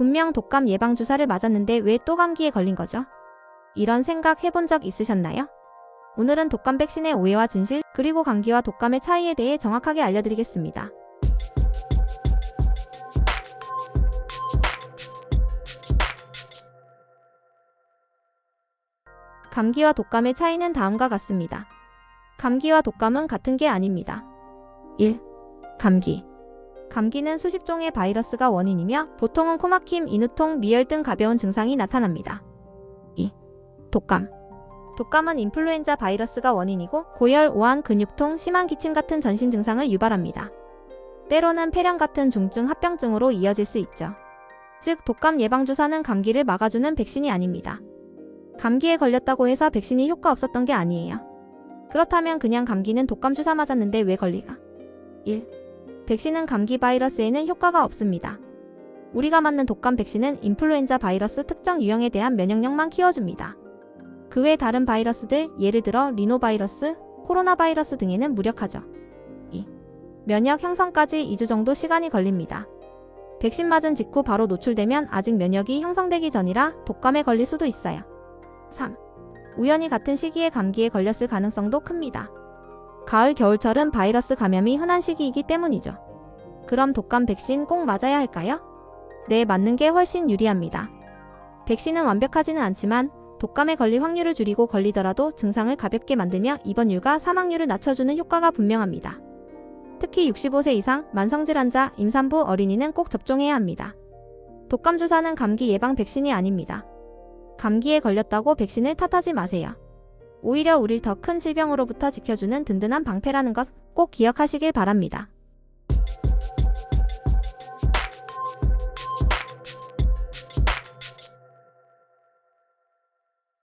분명 독감 예방 주사를 맞았는데 왜 또 감기에 걸린 거죠? 이런 생각 해본 적 있으셨나요? 오늘은 독감 백신의 오해와 진실, 그리고 감기와 독감의 차이에 대해 정확하게 알려드리겠습니다. 감기와 독감의 차이는 다음과 같습니다. 감기와 독감은 같은 게 아닙니다. 1. 감기. 감기는 수십 종의 바이러스가 원인이며 보통은 코막힘, 인후통, 미열 등 가벼운 증상이 나타납니다. 2. 독감. 독감은 인플루엔자 바이러스가 원인이고 고열, 오한, 근육통, 심한 기침 같은 전신 증상을 유발합니다. 때로는 폐렴 같은 중증 합병증으로 이어질 수 있죠. 즉, 독감 예방주사는 감기를 막아주는 백신이 아닙니다. 감기에 걸렸다고 해서 백신이 효과 없었던 게 아니에요. 그렇다면 그냥 감기는 독감 주사 맞았는데 왜 걸리가? 1. 백신은 감기 바이러스에는 효과가 없습니다. 우리가 맞는 독감 백신은 인플루엔자 바이러스 특정 유형에 대한 면역력만 키워줍니다. 그 외 다른 바이러스들, 예를 들어 리노바이러스, 코로나 바이러스 등에는 무력하죠. 2. 면역 형성까지 2주 정도 시간이 걸립니다. 백신 맞은 직후 바로 노출되면 아직 면역이 형성되기 전이라 독감에 걸릴 수도 있어요. 3. 우연히 같은 시기에 감기에 걸렸을 가능성도 큽니다. 가을, 겨울철은 바이러스 감염이 흔한 시기이기 때문이죠. 그럼 독감 백신 꼭 맞아야 할까요? 네, 맞는 게 훨씬 유리합니다. 백신은 완벽하지는 않지만 독감에 걸릴 확률을 줄이고 걸리더라도 증상을 가볍게 만들며 입원율과 사망률을 낮춰주는 효과가 분명합니다. 특히 65세 이상, 만성질 환자, 임산부, 어린이는 꼭 접종해야 합니다. 독감 주사는 감기 예방 백신이 아닙니다. 감기에 걸렸다고 백신을 탓하지 마세요. 오히려 우릴 더 큰 질병으로부터 지켜주는 든든한 방패라는 것 꼭 기억하시길 바랍니다.